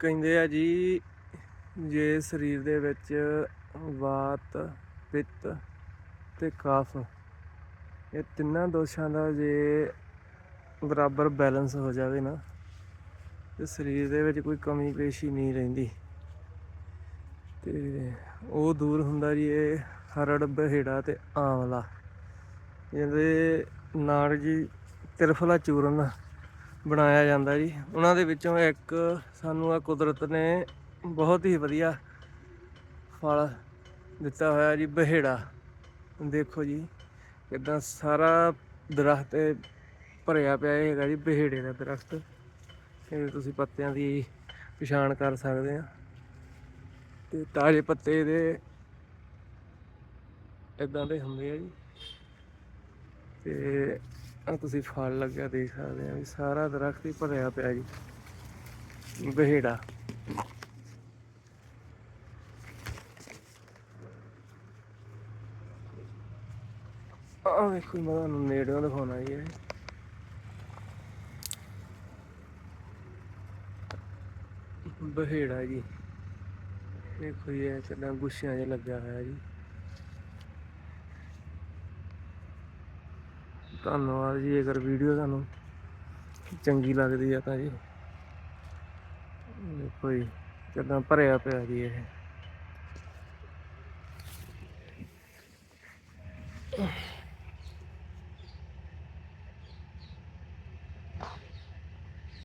ਕਹਿੰਦੇ ਆ ਜੀ, ਜੇ ਸਰੀਰ ਦੇ ਵਿੱਚ ਵਾਤ, ਪਿੱਤ ਤੇ ਕਾਫ, ਇਹ ਤਿੰਨਾਂ ਦੋਸ਼ਾਂ ਦਾ ਜੇ ਬਰਾਬਰ ਬੈਲੈਂਸ ਹੋ ਜਾਵੇ ਨਾ, ਤੇ ਸਰੀਰ ਦੇ ਵਿੱਚ ਕੋਈ ਕਮੀ ਪੇਸ਼ੀ ਨਹੀਂ ਰਹਿੰਦੀ। ਤੇ ਉਹ ਦੂਰ ਹੁੰਦਾ ਜੀ ਇਹ ਹਰੜ, ਬਹੇੜਾ ਤੇ ਆਂਵਲਾ। ਇਹਦੇ ਨਾਲ ਜੀ ਤਿਰਫਲਾ ਚੂਰਨ ਬਣਾਇਆ ਜਾਂਦਾ ਜੀ। ਉਹਨਾਂ ਦੇ ਵਿੱਚੋਂ ਇੱਕ ਸਾਨੂੰ ਆ ਕੁਦਰਤ ਨੇ ਬਹੁਤ ਹੀ ਵਧੀਆ ਫਲ ਦਿੱਤਾ ਹੋਇਆ ਜੀ, ਬਹੇੜਾ। ਦੇਖੋ ਜੀ, ਕਿਦਾਂ ਸਾਰਾ ਦਰਖਤ ਭਰਿਆ ਪਿਆ ਇਹ ਹੈਗਾ ਜੀ, ਬਹੇੜੇ ਦਾ ਦਰਖਤ। ਇਹ ਤੁਸੀਂ ਪੱਤਿਆਂ ਦੀ ਪਛਾਣ ਕਰ ਸਕਦੇ ਆ। ਤੇ ਤਾਜ਼ੇ ਪੱਤੇ ਦੇ ਇਦਾਂ ਦੇ ਹੁੰਦੇ ਆ ਜੀ। ਤੇ ਆ ਤੁਸੀਂ ਫਲ ਲੱਗਿਆ ਦੇਖ ਸਕਦੇ ਆ ਵੀ ਸਾਰਾ ਦਰਖਤ ਹੀ ਭਰਿਆ ਪਿਆ ਜੀ। ਬਹੇੜਾ। ਆ ਵੇਖੋ ਮੈਂ ਤੁਹਾਨੂੰ ਨੇੜਿਓਂ ਦਿਖਾਉਣਾ ਜੀ ਇਹ। ਬਹੇੜਾ ਜੀ। ਦੇਖੋ ਜੀ, ਇਹ ਕਿੰਨਾ ਗੁੱਸਿਆਂ 'ਚ ਲੱਗਿਆ ਹੋਇਆ ਜੀ। ਧੰਨਵਾਦ ਜੀ ਅਗਰ ਵੀਡੀਓ ਤੁਹਾਨੂੰ ਚੰਗੀ ਲੱਗਦੀ ਆ ਤਾਂ ਜੀ। ਦੇਖੋ ਜੀ ਕਿੰਨਾ ਭਰਿਆ ਪਿਆ ਜੀ ਇਹ।